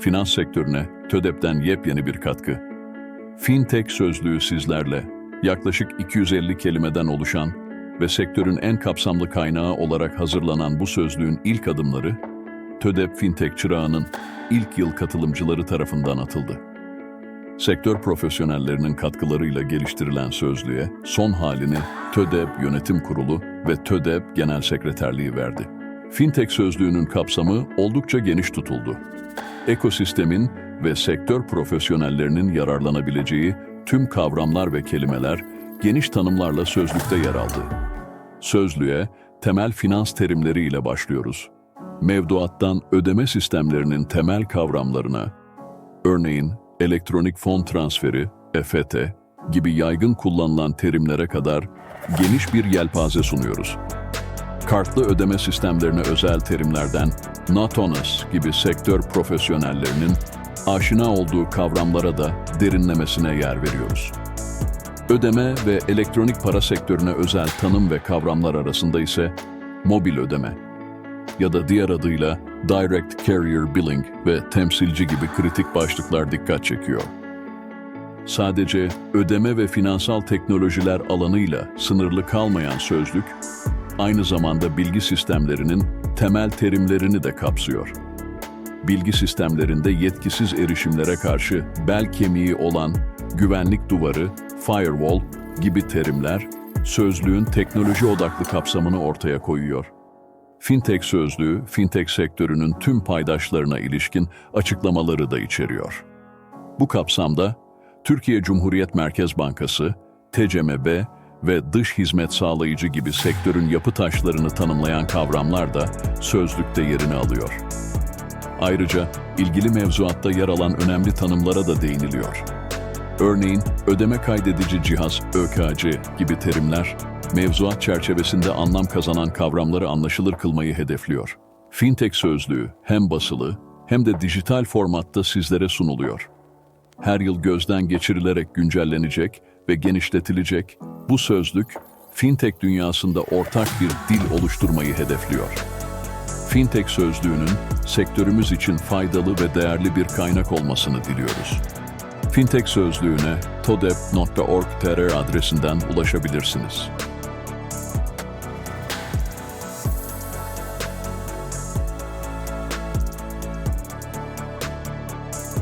finans sektörüne TÖDEP'ten yepyeni bir katkı. Fintech sözlüğü sizlerle yaklaşık 250 kelimeden oluşan ve sektörün en kapsamlı kaynağı olarak hazırlanan bu sözlüğün ilk adımları, TÖDEP Fintech çırağının ilk yıl katılımcıları tarafından atıldı. Sektör profesyonellerinin katkılarıyla geliştirilen sözlüğe son halini TÖDEP Yönetim Kurulu ve TÖDEP Genel Sekreterliği verdi. Fintech sözlüğünün kapsamı oldukça geniş tutuldu. Ekosistemin ve sektör profesyonellerinin yararlanabileceği tüm kavramlar ve kelimeler geniş tanımlarla sözlükte yer aldı. Sözlüğe temel finans terimleriyle başlıyoruz. Mevduattan ödeme sistemlerinin temel kavramlarına, örneğin elektronik fon transferi, EFT gibi yaygın kullanılan terimlere kadar geniş bir yelpaze sunuyoruz. Kartlı ödeme sistemlerine özel terimlerden Natonas gibi sektör profesyonellerinin aşina olduğu kavramlara da derinlemesine yer veriyoruz. Ödeme ve elektronik para sektörüne özel tanım ve kavramlar arasında ise mobil ödeme ya da diğer adıyla Direct Carrier Billing ve temsilci gibi kritik başlıklar dikkat çekiyor. Sadece ödeme ve finansal teknolojiler alanıyla sınırlı kalmayan sözlük, aynı zamanda bilgi sistemlerinin temel terimlerini de kapsıyor. Bilgi sistemlerinde yetkisiz erişimlere karşı bel kemiği olan güvenlik duvarı, firewall gibi terimler, sözlüğün teknoloji odaklı kapsamını ortaya koyuyor. Fintech sözlüğü, fintech sektörünün tüm paydaşlarına ilişkin açıklamaları da içeriyor. Bu kapsamda Türkiye Cumhuriyet Merkez Bankası, TCMB ve dış hizmet sağlayıcı gibi sektörün yapı taşlarını tanımlayan kavramlar da sözlükte yerini alıyor. Ayrıca ilgili mevzuatta yer alan önemli tanımlara da değiniliyor. Örneğin ödeme kaydedici cihaz ÖKC gibi terimler mevzuat çerçevesinde anlam kazanan kavramları anlaşılır kılmayı hedefliyor. Fintech sözlüğü hem basılı hem de dijital formatta sizlere sunuluyor. Her yıl gözden geçirilerek güncellenecek ve genişletilecek bu sözlük fintech dünyasında ortak bir dil oluşturmayı hedefliyor. Fintech sözlüğünün sektörümüz için faydalı ve değerli bir kaynak olmasını diliyoruz. Fintech sözlüğüne todep.org.tr adresinden ulaşabilirsiniz.